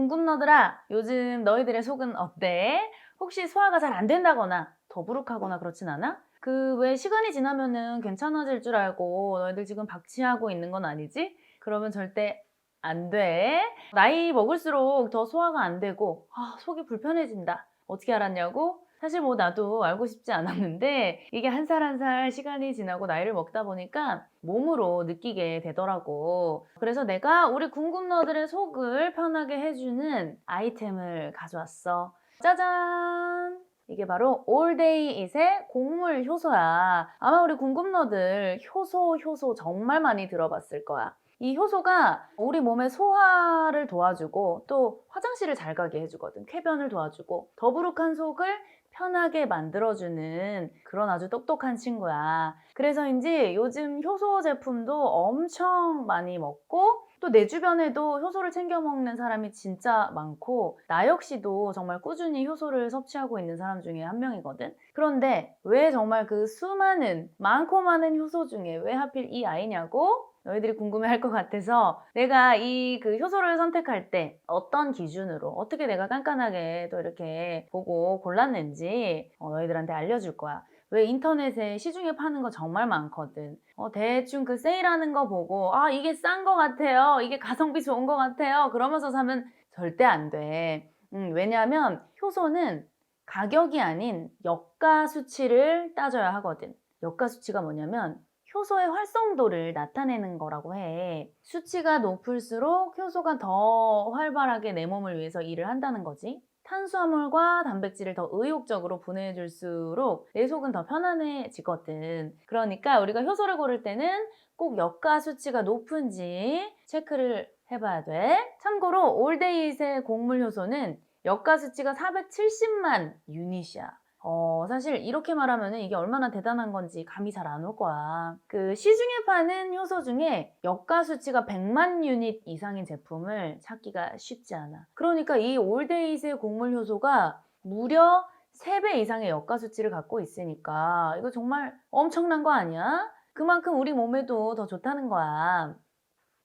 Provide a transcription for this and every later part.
궁금너들아, 요즘 너희들의 속은 어때? 혹시 소화가 잘 안 된다거나 더부룩하거나 그렇진 않아? 그 왜 시간이 지나면은 괜찮아질 줄 알고 너희들 지금 박치하고 있는 건 아니지? 그러면 절대 안 돼. 나이 먹을수록 더 소화가 안 되고 아, 속이 불편해진다. 어떻게 알았냐고? 사실 뭐 나도 알고 싶지 않았는데 이게 한살 한 살 시간이 지나고 나이를 먹다 보니까 몸으로 느끼게 되더라고. 그래서 내가 우리 궁금너들의 속을 편하게 해주는 아이템을 가져왔어. 짜잔! 이게 바로 올데이잇의 곡물 효소야. 아마 우리 궁금너들 효소, 효소 정말 많이 들어봤을 거야. 이 효소가 우리 몸의 소화를 도와주고 또 화장실을 잘 가게 해주거든. 쾌변을 도와주고 더부룩한 속을 편하게 만들어주는 그런 아주 똑똑한 친구야. 그래서인지 요즘 효소 제품도 엄청 많이 먹고 또 내 주변에도 효소를 챙겨 먹는 사람이 진짜 많고 나 역시도 정말 꾸준히 효소를 섭취하고 있는 사람 중에 한 명이거든. 그런데 왜 정말 그 수많은 많고 많은 효소 중에 왜 하필 이 아이냐고? 너희들이 궁금해 할 것 같아서 내가 이 그 효소를 선택할 때 어떤 기준으로 어떻게 내가 깐깐하게 또 이렇게 보고 골랐는지 어, 너희들한테 알려줄 거야. 왜 인터넷에 시중에 파는 거 정말 많거든. 어, 대충 그 세일하는 거 보고 아 이게 싼 거 같아요. 이게 가성비 좋은 거 같아요. 그러면서 사면 절대 안 돼. 음, 왜냐하면 효소는 가격이 아닌 역가 수치를 따져야 하거든. 역가 수치가 뭐냐면 효소의 활성도를 나타내는 거라고 해. 수치가 높을수록 효소가 더 활발하게 내 몸을 위해서 일을 한다는 거지. 탄수화물과 단백질을 더 의욕적으로 분해해줄수록 내 속은 더 편안해지거든. 그러니까 우리가 효소를 고를 때는 꼭 역가 수치가 높은지 체크를 해봐야 돼. 참고로 올데이잇의 곡물 효소는 역가 수치가 470만 유닛이야. 어, 사실 이렇게 말하면 이게 얼마나 대단한 건지 감이 잘 안 올 거야. 그 시중에 파는 효소 중에 역가 수치가 100만 유닛 이상인 제품을 찾기가 쉽지 않아. 그러니까 이 올데이즈의 곡물 효소가 무려 3배 이상의 역가 수치를 갖고 있으니까 이거 정말 엄청난 거 아니야? 그만큼 우리 몸에도 더 좋다는 거야.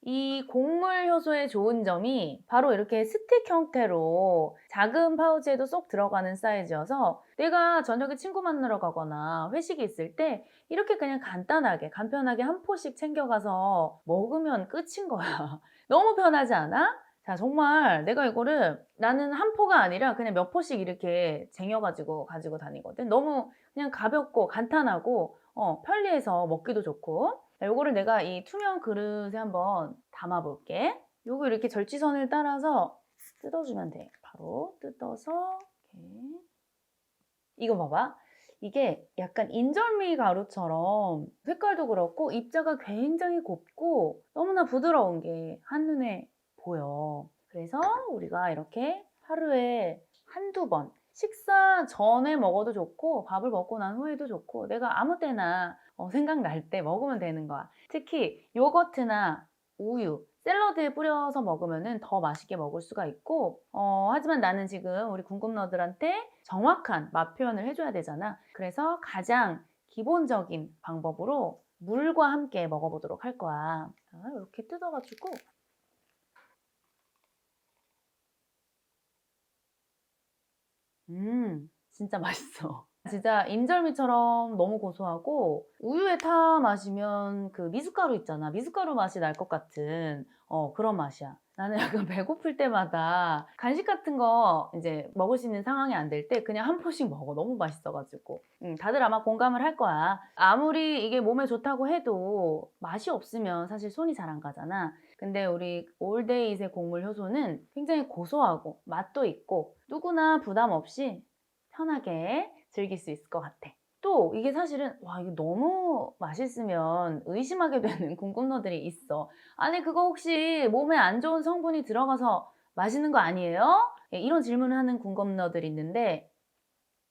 이 곡물 효소의 좋은 점이 바로 이렇게 스틱 형태로 작은 파우치에도 쏙 들어가는 사이즈여서 내가 저녁에 친구 만나러 가거나 회식이 있을 때 이렇게 그냥 간단하게 간편하게 한 포씩 챙겨가서 먹으면 끝인 거야. 너무 편하지 않아? 자, 정말 내가 이거를 나는 한 포가 아니라 그냥 몇 포씩 이렇게 쟁여가지고 가지고 다니거든. 너무 그냥 가볍고 간단하고 어, 편리해서 먹기도 좋고. 자, 요거를 내가 이 투명 그릇에 한번 담아볼게. 요거 이렇게 절지선을 따라서 뜯어주면 돼. 바로 뜯어서 이렇게. 이거 봐봐. 이게 약간 인절미 가루처럼 색깔도 그렇고 입자가 굉장히 곱고 너무나 부드러운 게 한눈에 보여. 그래서 우리가 이렇게 하루에 한두 번 식사 전에 먹어도 좋고 밥을 먹고 난 후에도 좋고 내가 아무 때나 어, 생각날 때 먹으면 되는 거야. 특히 요거트나 우유, 샐러드에 뿌려서 먹으면 더 맛있게 먹을 수가 있고 어, 하지만 나는 지금 우리 궁금너들한테 정확한 맛 표현을 해줘야 되잖아. 그래서 가장 기본적인 방법으로 물과 함께 먹어보도록 할 거야. 자, 이렇게 뜯어가지고 음, 진짜 맛있어. 진짜 인절미처럼 너무 고소하고 우유에 타 마시면 그 미숫가루 있잖아. 미숫가루 맛이 날 것 같은 어, 그런 맛이야. 나는 약간 배고플 때마다 간식 같은 거 이제 먹을 수 있는 상황이 안 될 때 그냥 한 포씩 먹어. 너무 맛있어가지고. 음, 다들 아마 공감을 할 거야. 아무리 이게 몸에 좋다고 해도 맛이 없으면 사실 손이 잘 안 가잖아. 근데 우리 올데이즈의 곡물 효소는 굉장히 고소하고 맛도 있고 누구나 부담 없이 편하게 즐길 수 있을 것 같아. 또 이게 사실은 와 이거 너무 맛있으면 의심하게 되는 궁금너들이 있어. 아니 그거 혹시 몸에 안 좋은 성분이 들어가서 맛있는 거 아니에요? 예, 이런 질문을 하는 궁금너들이 있는데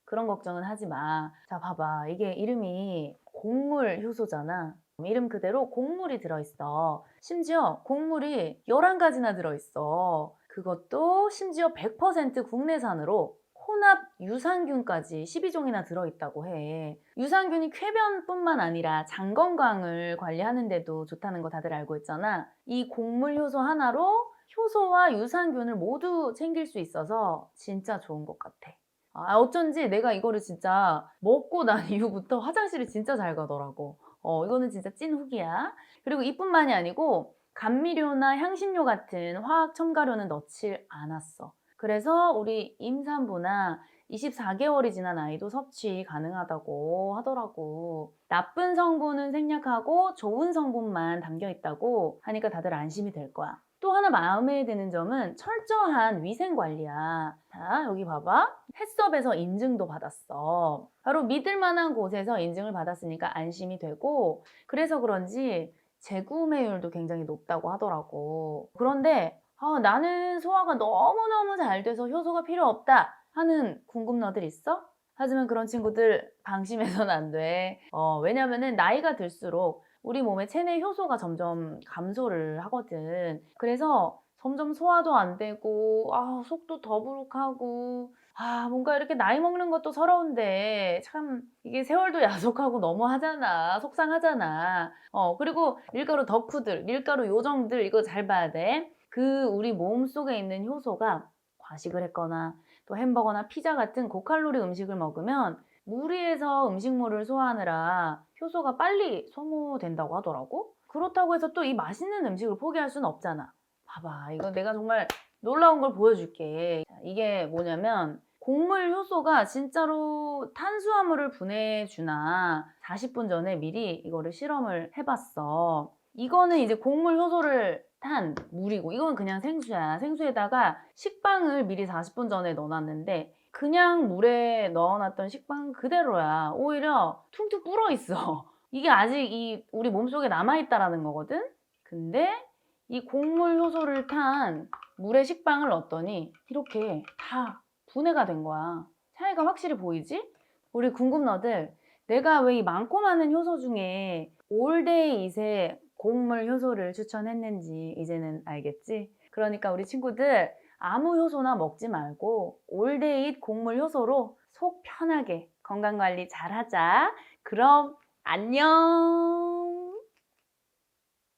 그런 걱정은 하지 마. 자 봐봐 이게 이름이 곡물 효소잖아. 이름 그대로 곡물이 들어있어. 심지어 곡물이 11가지나 들어있어. 그것도 심지어 100% 국내산으로 혼합 유산균까지 12종이나 들어있다고 해. 유산균이 쾌변뿐만 아니라 장 건강을 관리하는 데도 좋다는 거 다들 알고 있잖아. 이 곡물 효소 하나로 효소와 유산균을 모두 챙길 수 있어서 진짜 좋은 것 같아. 아, 어쩐지 내가 이거를 진짜 먹고 난 이후부터 화장실을 진짜 잘 가더라고. 어, 이거는 진짜 찐 후기야. 그리고 이뿐만이 아니고 감미료나 향신료 같은 화학 첨가료는 넣지 않았어. 그래서 우리 임산부나 24개월이 지난 아이도 섭취 가능하다고 하더라고. 나쁜 성분은 생략하고 좋은 성분만 담겨 있다고 하니까 다들 안심이 될 거야. 또 하나 마음에 드는 점은 철저한 위생 관리야. 자, 여기 봐봐. 햇섭에서 인증도 받았어. 바로 믿을 만한 곳에서 인증을 받았으니까 안심이 되고, 그래서 그런지 재구매율도 굉장히 높다고 하더라고. 그런데 아, 나는 소화가 너무너무 잘 돼서 효소가 필요 없다 하는 궁금너들 있어? 하지만 그런 친구들 방심해서는 안 돼. 어, 왜냐면은 나이가 들수록 우리 몸의 체내 효소가 점점 감소를 하거든. 그래서 점점 소화도 안 되고, 아, 속도 더부룩하고, 아, 뭔가 이렇게 나이 먹는 것도 서러운데, 참, 이게 세월도 야속하고 너무 하잖아. 속상하잖아. 어, 그리고 밀가루 덕후들, 밀가루 요정들, 이거 잘 봐야 돼. 그 우리 몸 속에 있는 효소가 과식을 했거나, 또 햄버거나 피자 같은 고칼로리 음식을 먹으면 무리해서 음식물을 소화하느라 효소가 빨리 소모된다고 하더라고. 그렇다고 해서 또 이 맛있는 음식을 포기할 수는 없잖아. 봐봐, 이거 내가 정말 놀라운 걸 보여줄게. 자, 이게 뭐냐면 곡물 효소가 진짜로 탄수화물을 분해주나 40분 전에 미리 이거를 실험을 해봤어. 이거는 이제 곡물 효소를 탄 물이고 이건 그냥 생수야. 생수에다가 식빵을 미리 40분 전에 넣어놨는데 그냥 물에 넣어놨던 식빵 그대로야. 오히려 퉁퉁 불어 있어. 이게 아직 이 우리 몸속에 남아있다라는 거거든. 근데 이 곡물 효소를 탄 물에 식빵을 넣었더니 이렇게 다 분해가 된 거야. 차이가 확실히 보이지? 우리 궁금너들 내가 왜 이 많고 많은 효소 중에 올데이잇의 곡물 효소를 추천했는지 이제는 알겠지? 그러니까 우리 친구들 아무 효소나 먹지 말고 올데이잇 곡물 효소로 속 편하게 건강 관리 잘 하자. 그럼 안녕.